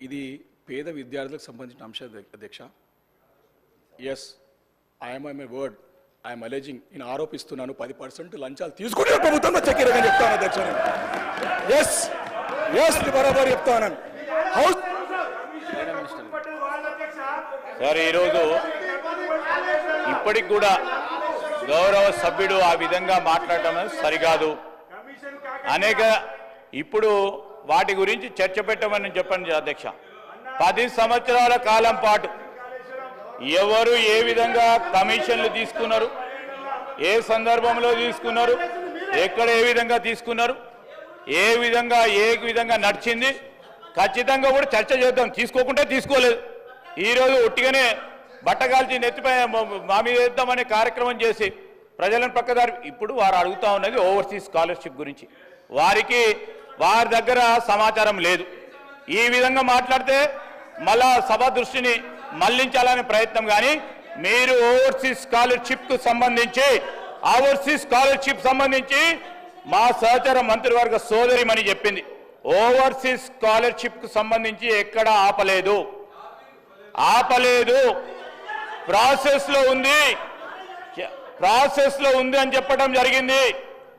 ఇది పేద విద్యార్థులకు సంబంధించిన అంశం అధ్య- అధ్యక్ష. Yes I'm I my word I'm alleging నేను ఆరోపిస్తున్నాను. పది పర్సెంట్ లంచాలు తీసుకునే ప్రభుత్వంలో చక్కెరగా చెప్తాను అధ్యక్ష ఎస్ ఎస్ బరాబర్ చెప్తాను హౌస్ సార్ ఈరోజు ఇప్పటికి కూడా గౌరవ సభ్యుడు ఆ విధంగా మాట్లాడటం సరికాదు. అనేక ఇప్పుడు వాటి గురించి చర్చ పెట్టమని చెప్పండి అధ్యక్ష. పది సంవత్సరాల కాలం పాటు ఎవరు ఏ విధంగా కమిషన్లు తీసుకున్నారు ఏ సందర్భంలో తీసుకున్నారు ఎక్కడ ఏ విధంగా తీసుకున్నారు ఏ విధంగా ఏ విధంగా నడిచింది ఖచ్చితంగా కూడా చర్చ చేద్దాం. తీసుకోకుండా తీసుకోలేదు. ఈరోజు ఒట్టిగానే బట్టగాల్చి నెత్తిపై మామీ మా మీద వేద్దామనే కార్యక్రమం చేసి ప్రజలను పక్కదారి ఇప్పుడు వారు అడుగుతా ఉన్నది ఓవర్సీస్ స్కాలర్షిప్ గురించి. వారికి వారి దగ్గర సమాచారం లేదు. ఈ విధంగా మాట్లాడితే మళ్ళా సభ దృష్టిని మళ్ళించాలనే ప్రయత్నం కానీ మీరు ఓవర్సీస్ స్కాలర్షిప్కు సంబంధించి ఓవర్సీస్ స్కాలర్షిప్ సంబంధించి మా సహచర మంత్రివర్గ సోదరిమని చెప్పింది. ఓవర్సీస్ స్కాలర్షిప్కు సంబంధించి ఎక్కడ ఆపలేదు. ఆపలేదు. ప్రాసెస్లో ఉంది. ప్రాసెస్లో ఉంది అని చెప్పడం జరిగింది.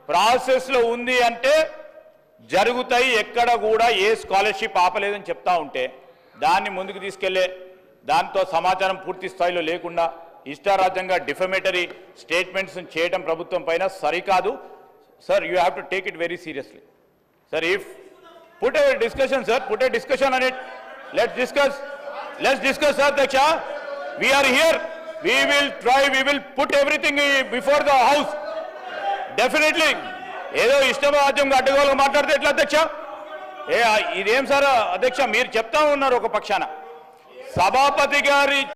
ప్రాసెస్లో ఉంది అంటే జరుగుతాయి ఎక్కడ కూడా ఏ స్కాలర్షిప్ ఆపలేదని చెప్తా ఉంటే దాన్ని ముందుకు తీసుకెళ్ళే దాంతో సమాచారం పూర్తి స్థాయిలో లేకుండా ఇష్టారాజ్యంగా డిఫమేటరీ స్టేట్మెంట్స్ చేయడం ప్రభుత్వం పైన సరికాదు. Sir you have to take it very seriously. Sir if put a discussion sir put a discussion అనేట్ let's discuss let's discuss sir Daksha we are here we will try we will put everything before the house definitely ఏదో ఇష్టరాజ్యంగా అడ్డగోలుగా మాట్లాడితే ఎట్లా అధ్యక్ష? ఏ ఇదేం sir అధ్యక్ష మీరు చెప్తా ఉన్నారు ఒక పక్షాన. సభాపతి గారి